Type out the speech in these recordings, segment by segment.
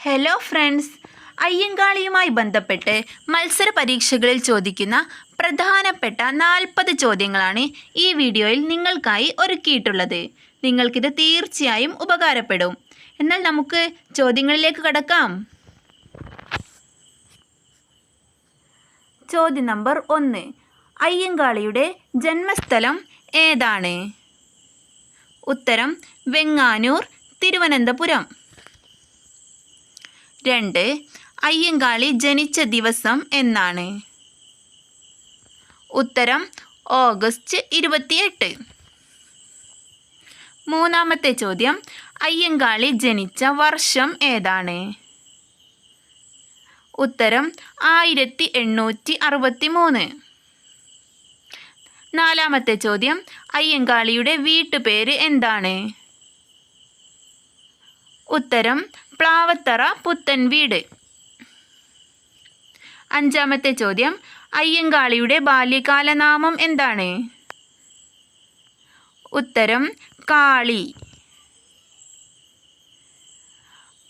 Hello friends അയ്യങ്കാളിയുമായി ബന്ധപ്പെട്ട് മത്സര പരീക്ഷകളിൽ ചോദിക്കുന്ന പ്രധാനപ്പെട്ട നാൽപ്പത് ചോദ്യങ്ങളാണ് ഈ വീഡിയോയിൽ നിങ്ങൾക്കായി ഒരുക്കിയിട്ടുള്ളത്. നിങ്ങൾക്കിത് തീർച്ചയായും ഉപകാരപ്പെടും. എന്നാൽ നമുക്ക് ചോദ്യങ്ങളിലേക്ക് കടക്കാം. ചോദ്യം നമ്പർ ഒന്ന്. അയ്യങ്കാളിയുടെ ജന്മസ്ഥലം ഏതാണ്? ഉത്തരം വെങ്ങാനൂർ തിരുവനന്തപുരം. രണ്ട്. അയ്യങ്കാളി ജനിച്ച ദിവസം എന്നാണ്? ഉത്തരം ഓഗസ്റ്റ് ഇരുപത്തിയെട്ട്. മൂന്നാമത്തെ ചോദ്യം അയ്യങ്കാളി ജനിച്ച വർഷം ഏതാണ്? ഉത്തരം ആയിരത്തി എണ്ണൂറ്റി അറുപത്തി മൂന്ന് നാലാമത്തെ ചോദ്യം അയ്യങ്കാളിയുടെ വീട്ടുപേര് എന്താണ്? ഉത്തരം പ്ലാവത്തറ പുത്തൻ വീട്. അഞ്ചാമത്തെ ചോദ്യം അയ്യങ്കാളിയുടെ ബാല്യകാലനാമം എന്താണ്? ഉത്തരം കാളി.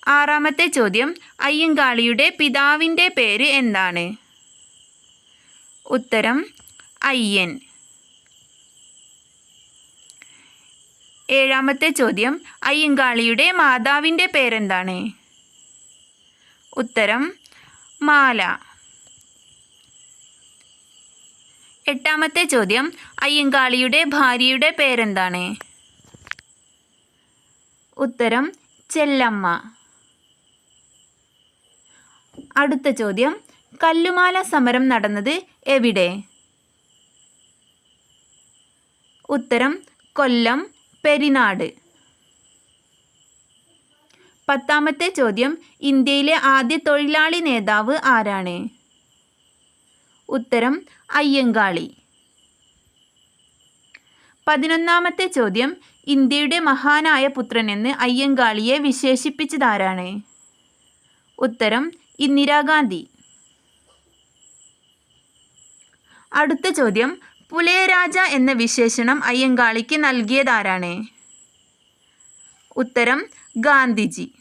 ആറാമത്തെ ചോദ്യം അയ്യങ്കാളിയുടെ പിതാവിന്റെ പേര് എന്താണ്? ഉത്തരം അയ്യൻ. ഏഴാമത്തെ ചോദ്യം അയ്യങ്കാളിയുടെ മാതാവിന്റെ പേരെന്താണ്? ഉത്തരം മാല. എട്ടാമത്തെ ചോദ്യം അയ്യങ്കാളിയുടെ ഭാര്യയുടെ പേരെന്താണ്? ഉത്തരം ചെല്ലമ്മ. അടുത്ത ചോദ്യം കല്ലുമാല സമരം നടന്നത് എവിടെ? ഉത്തരം കൊല്ലം പെരിനാട്. പത്താമത്തെ ചോദ്യം ഇന്ത്യയിലെ ആദ്യ തൊഴിലാളി നേതാവ് ആരാണ്? ഉത്തരം അയ്യങ്കാളി. പതിനൊന്നാമത്തെ ചോദ്യം ഇന്ത്യയുടെ മഹാനായ പുത്രനെന്ന് അയ്യങ്കാളിയെ വിശേഷിപ്പിച്ചതാരാണ്? ഉത്തരം ഇന്ദിരാഗാന്ധി. അടുത്ത ചോദ്യം പുലയരാജ എന്ന വിശേഷണം അയ്യങ്കാളിക്ക് നൽകിയതാരാണ്? ഉത്തരം ഗാന്ധിജി.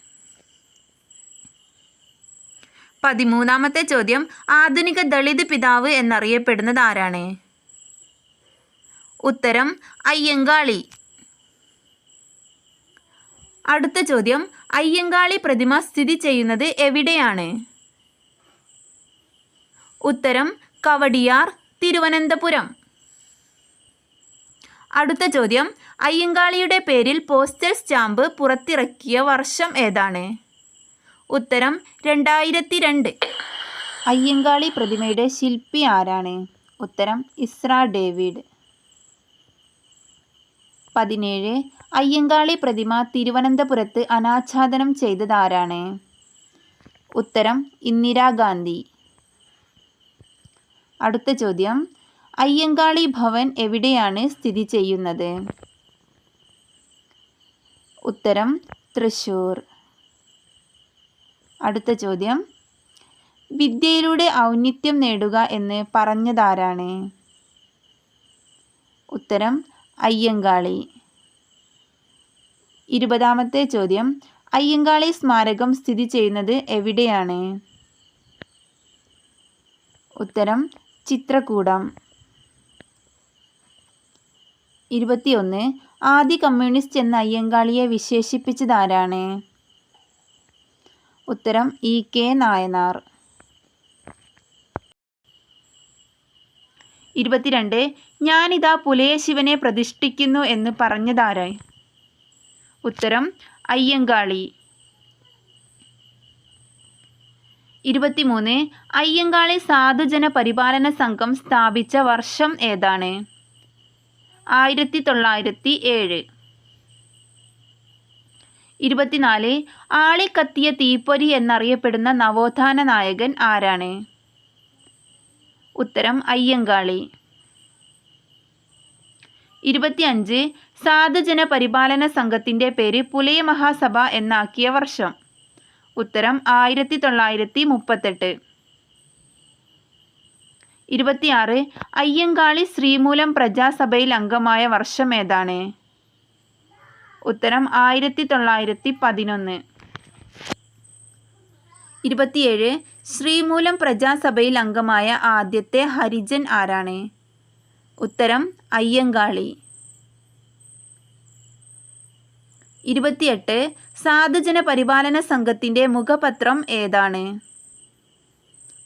പതിമൂന്നാമത്തെ ചോദ്യം ആധുനിക ദളിത് പിതാവ് എന്നറിയപ്പെടുന്നത് ആരാണ്? ഉത്തരം അയ്യങ്കാളി. അടുത്ത ചോദ്യം അയ്യങ്കാളി പ്രതിമ സ്ഥിതി ചെയ്യുന്നത് എവിടെയാണ്? ഉത്തരം കവടിയാർ തിരുവനന്തപുരം. അടുത്ത ചോദ്യം. അയ്യങ്കാളിയുടെ പേരിൽ പോസ്റ്റൽ സ്റ്റാമ്പ് പുറത്തിറക്കിയ വർഷം ഏതാണ്? ഉത്തരം രണ്ടായിരത്തി രണ്ട് അയ്യങ്കാളി പ്രതിമയുടെ ശില്പി ആരാണ്? ഉത്തരം ഇസ്ര ഡേവിഡ്. പതിനേഴ്. അയ്യങ്കാളി പ്രതിമ തിരുവനന്തപുരത്ത് അനാച്ഛാദനം ചെയ്തതാരാണ് ഉത്തരം ഇന്ദിരാഗാന്ധി. അടുത്ത ചോദ്യം. അയ്യങ്കാളി ഭവൻ എവിടെയാണ് സ്ഥിതി ചെയ്യുന്നത്? ഉത്തരം തൃശൂർ. അടുത്ത ചോദ്യം. വിദ്യയിലൂടെ ഔന്നിത്യം നേടുക എന്ന് പറഞ്ഞതാരാണ്? ഉത്തരം അയ്യങ്കാളി. ഇരുപതാമത്തെ ചോദ്യം. അയ്യങ്കാളി സ്മാരകം സ്ഥിതി ചെയ്യുന്നത് എവിടെയാണ്? ഉത്തരം ചിത്രകൂടം. ഇരുപത്തിയൊന്ന്. ആദ്യ കമ്മ്യൂണിസ്റ്റ് എന്ന അയ്യങ്കാളിയെ വിശേഷിപ്പിച്ചതാരാണ്? ഉത്തരം ഇ. കെ. നായനാർ. ഇരുപത്തിരണ്ട്. ഞാനിതാ പുലയ ശിവനെ പ്രതിഷ്ഠിക്കുന്നു എന്ന് പറഞ്ഞതാരായി? ഉത്തരം അയ്യങ്കാളി. ഇരുപത്തിമൂന്ന്. അയ്യങ്കാളി സാധുജന പരിപാലന സംഘം സ്ഥാപിച്ച വർഷം ഏതാണ്? ആയിരത്തി തൊള്ളായിരത്തി ഏഴ് ഇരുപത്തിനാല് ആളിക്കത്തിയ തീപ്പൊരി എന്നറിയപ്പെടുന്ന നവോത്ഥാന നായകൻ ആരാണ്? ഉത്തരം അയ്യങ്കാളി. ഇരുപത്തിയഞ്ച് സാധുജന പരിപാലന സംഘത്തിന്റെ പേര് പുലയ മഹാസഭ എന്നാക്കിയ വർഷം. ഉത്തരം ആയിരത്തി തൊള്ളായിരത്തി മുപ്പത്തെട്ട് ഇരുപത്തിയാറ് അയ്യങ്കാളി ശ്രീമൂലം പ്രജാസഭയിൽ അംഗമായ വർഷം ഏതാണ്? ഉത്തരം ആയിരത്തി തൊള്ളായിരത്തി പതിനൊന്ന് ഇരുപത്തിയേഴ് ശ്രീമൂലം പ്രജാസഭയിൽ അംഗമായ ആദ്യത്തെ ഹരിജൻ ആരാണ്? ഉത്തരം അയ്യങ്കാളി. ഇരുപത്തിയെട്ട് സാധുജന പരിപാലന സംഘത്തിന്റെ മുഖപത്രം ഏതാണ്?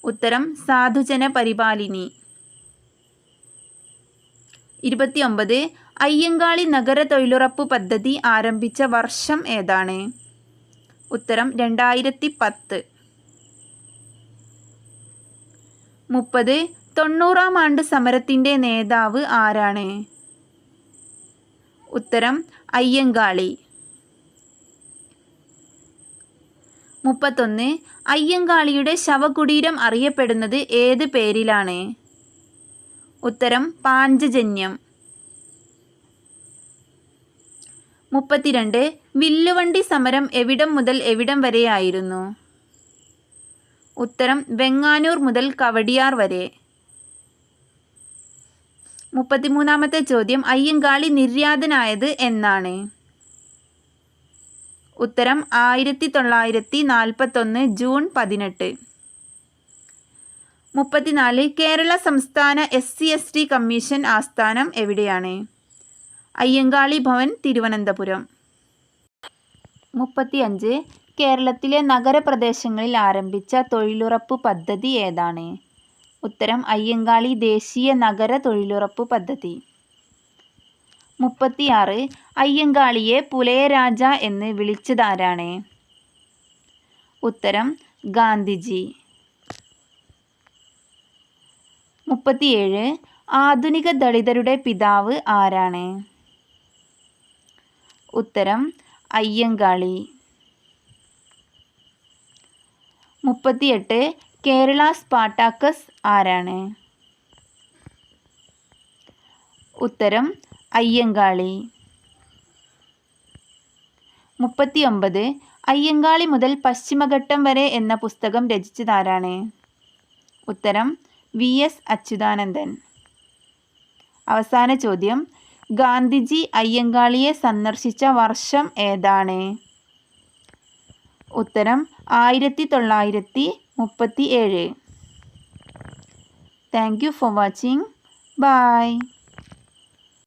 ഉത്തരം സാധുജന പരിപാലിനി. ഇരുപത്തിയൊമ്പത് അയ്യങ്കാളി നഗര തൊഴിലുറപ്പ് പദ്ധതി ആരംഭിച്ച വർഷം ഏതാണ്? ഉത്തരം രണ്ടായിരത്തി പത്ത് മുപ്പത് തൊണ്ണൂറാം ആണ്ട് സമരത്തിന്റെ നേതാവ് ആരാണ്? ഉത്തരം അയ്യങ്കാളി. മുപ്പത്തൊന്ന്. അയ്യങ്കാളിയുടെ ശവകുടീരം അറിയപ്പെടുന്നത് ഏത് പേരിലാണ്? ഉത്തരം പാഞ്ചജന്യം. മുപ്പത്തിരണ്ട്. വില്ലുവണ്ടി സമരം എവിടം മുതൽ എവിടം വരെയായിരുന്നു? ഉത്തരം വെങ്ങാനൂർ മുതൽ കവടിയാർ വരെ. മുപ്പത്തിമൂന്നാമത്തെ ചോദ്യം അയ്യങ്കാളി നിര്യാതനായത് എന്നാണ്. ഉത്തരം ആയിരത്തി തൊള്ളായിരത്തി നാൽപ്പത്തൊന്ന് ജൂൺ പതിനെട്ട്. മുപ്പത്തിനാല് കേരള സംസ്ഥാന S C S T commission ആസ്ഥാനം എവിടെയാണ്? അയ്യങ്കാളി ഭവൻ തിരുവനന്തപുരം. മുപ്പത്തിയഞ്ച് കേരളത്തിലെ നഗരപ്രദേശങ്ങളിൽ ആരംഭിച്ച തൊഴിലുറപ്പ് പദ്ധതി ഏതാണ്? ഉത്തരം അയ്യങ്കാളി ദേശീയ നഗര തൊഴിലുറപ്പ് പദ്ധതി. മുപ്പത്തിയാറ് അയ്യങ്കാളിയെ പുലയരാജ എന്ന് വിളിച്ചതാരാണ്? ഉത്തരം ഗാന്ധിജി. മുപ്പത്തിയേഴ് ആധുനിക ദളിതരുടെ പിതാവ് ആരാണ്? ഉത്തരം അയ്യങ്കാളി. മുപ്പത്തിയെട്ട് കേരള സ്പാട്ടാക്കസ് ആരാണ്? ഉത്തരം അയ്യങ്കാളി. മുപ്പത്തിയൊമ്പത് അയ്യങ്കാളി മുതൽ പശ്ചിമഘട്ടം വരെ എന്ന പുസ്തകം രചിച്ചതാരാണ്? ഉത്തരം വി. എസ്. അച്യുതാനന്ദൻ. അവസാന ചോദ്യം ഗാന്ധിജി അയ്യങ്കാളിയെ സന്ദർശിച്ച വർഷം ഏതാണ്? ഉത്തരം ആയിരത്തി തൊള്ളായിരത്തി മുപ്പത്തി ഏഴ് thank you for watching. Bye